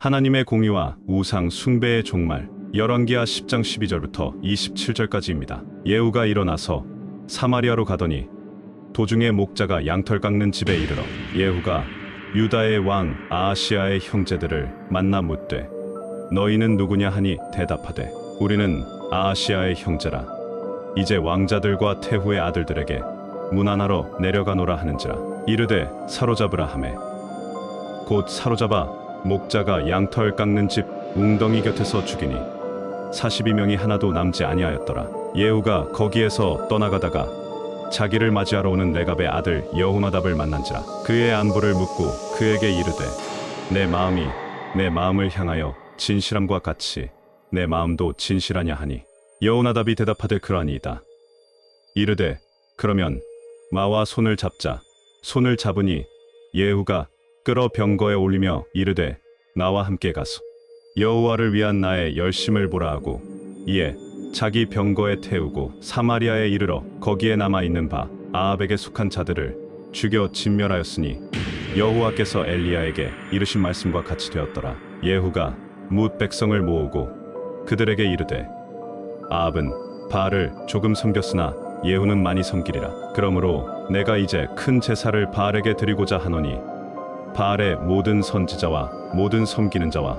하나님의 공의와 우상 숭배의 종말 열왕기하 10장 12절부터 27절까지입니다. 예후가 일어나서 사마리아로 가더니 도중에 목자가 양털 깎는 집에 이르러 예후가 유다의 왕 아하시아의 형제들을 만나 묻되 너희는 누구냐? 하니 대답하되 우리는 아하시아의 형제라. 이제 왕자들과 태후의 아들들에게 문안하러 내려가노라 하는지라. 이르되 사로잡으라 하매. 곧 사로잡아 목자가 양털 깎는 집 웅덩이 곁에서 죽이니 42명이 하나도 남지 아니하였더라. 예후가 거기에서 떠나가다가 자기를 맞이하러 오는 레갑의 아들 여호나답을 만난지라. 그의 안부를 묻고 그에게 이르되 내 마음이 내 마음을 향하여 진실함과 같이 내 마음도 진실하냐 하니? 여호나답이 대답하되 그러하니이다. 이르되 그러면 마와 손을 잡자. 손을 잡으니 예후가 끌어 병거에 올리며 이르되 나와 함께 가소. 여호와를 위한 나의 열심을 보라 하고 이에 자기 병거에 태우고 사마리아에 이르러 거기에 남아 있는 바 아합에게 속한 자들을 죽여 진멸하였으니 여호와께서 엘리야에게 이르신 말씀과 같이 되었더라. 예후가 뭇 백성을 모으고 그들에게 이르되 아합은 바알을 조금 섬겼으나 예후는 많이 섬기리라. 그러므로 내가 이제 큰 제사를 바알에게 드리고자 하노니 바알의 모든 선지자와 모든 섬기는 자와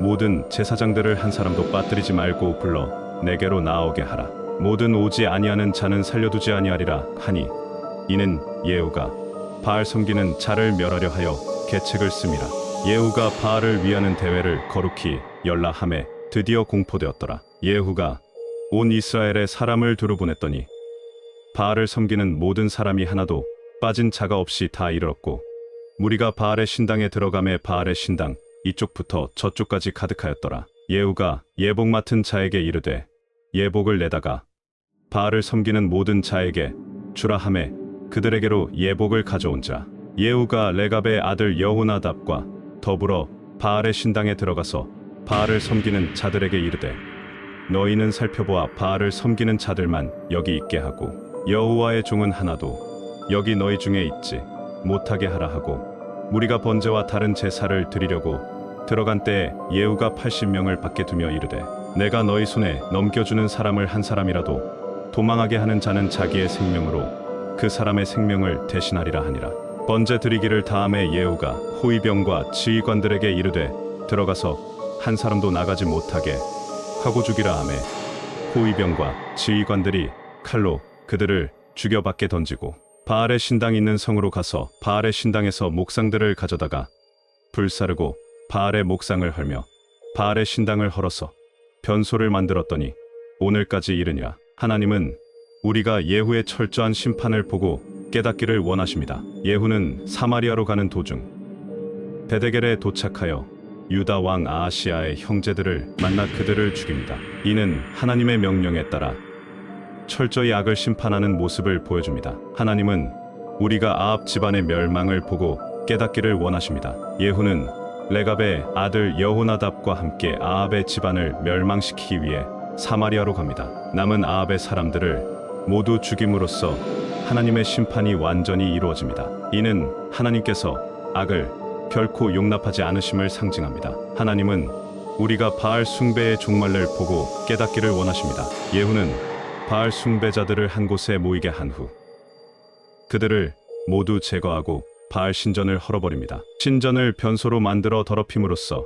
모든 제사장들을 한 사람도 빠뜨리지 말고 불러 내게로 나오게 하라. 모든 오지 아니하는 자는 살려두지 아니하리라 하니 이는 예후가 바알 섬기는 자를 멸하려 하여 계책을 씁니다. 예후가 바알을 위하는 대회를 거룩히 열라함에 드디어 공포되었더라. 예후가 온 이스라엘에 사람을 두루 보냈더니 바알을 섬기는 모든 사람이 하나도 빠진 자가 없이 다 이르렀고 무리가 바알의 신당에 들어가매 바알의 신당 이쪽부터 저쪽까지 가득하였더라. 예후가 예복 맡은 자에게 이르되 예복을 내다가 바알을 섬기는 모든 자에게 주라 하매 그들에게로 예복을 가져온 자 예후가 레갑의 아들 여호나답과 더불어 바알의 신당에 들어가서 바알을 섬기는 자들에게 이르되 너희는 살펴보아 바알을 섬기는 자들만 여기 있게 하고 여호와의 종은 하나도 여기 너희 중에 있지 못하게 하라 하고 무리가 번제와 다른 제사를 드리려고 들어간 때에 예후가 80명을 밖에 두며 이르되 내가 너희 손에 넘겨주는 사람을 한 사람이라도 도망하게 하는 자는 자기의 생명으로 그 사람의 생명을 대신하리라 하니라. 번제 드리기를 다음에 예후가 호위병과 지휘관들에게 이르되 들어가서 한 사람도 나가지 못하게 하고 죽이라 하매 호위병과 지휘관들이 칼로 그들을 죽여 밖에 던지고 바알의 신당 있는 성으로 가서 바알의 신당에서 목상들을 가져다가 불사르고 바알의 목상을 헐며 바알의 신당을 헐어서 변소를 만들었더니 오늘까지 이르니라 하나님은 우리가 예후의 철저한 심판을 보고 깨닫기를 원하십니다. 예후는 사마리아로 가는 도중 베데겔에 도착하여 유다 왕 아하시아의 형제들을 만나 그들을 죽입니다. 이는 하나님의 명령에 따라 철저히 악을 심판하는 모습을 보여줍니다. 하나님은 우리가 아합 집안의 멸망을 보고 깨닫기를 원하십니다. 예후는 레갑의 아들 여호나답과 함께 아합의 집안을 멸망시키기 위해 사마리아로 갑니다. 남은 아합의 사람들을 모두 죽임으로써 하나님의 심판이 완전히 이루어집니다. 이는 하나님께서 악을 결코 용납하지 않으심을 상징합니다. 하나님은 우리가 바알 숭배의 종말을 보고 깨닫기를 원하십니다. 예후는 바알 숭배자들을 한 곳에 모이게 한 후 그들을 모두 제거하고 바알 신전을 헐어버립니다. 신전을 변소로 만들어 더럽힘으로써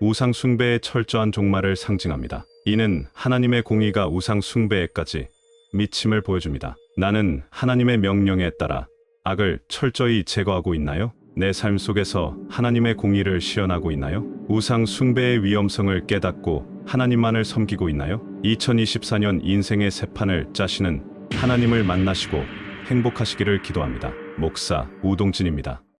우상 숭배의 철저한 종말을 상징합니다. 이는 하나님의 공의가 우상 숭배에까지 미침을 보여줍니다. 나는 하나님의 명령에 따라 악을 철저히 제거하고 있나요? 내 삶 속에서 하나님의 공의를 실현하고 있나요? 우상 숭배의 위험성을 깨닫고 하나님만을 섬기고 있나요? 2024년 인생의 새 판을 짜시는 하나님을 만나시고 행복하시기를 기도합니다. 목사 우동진입니다.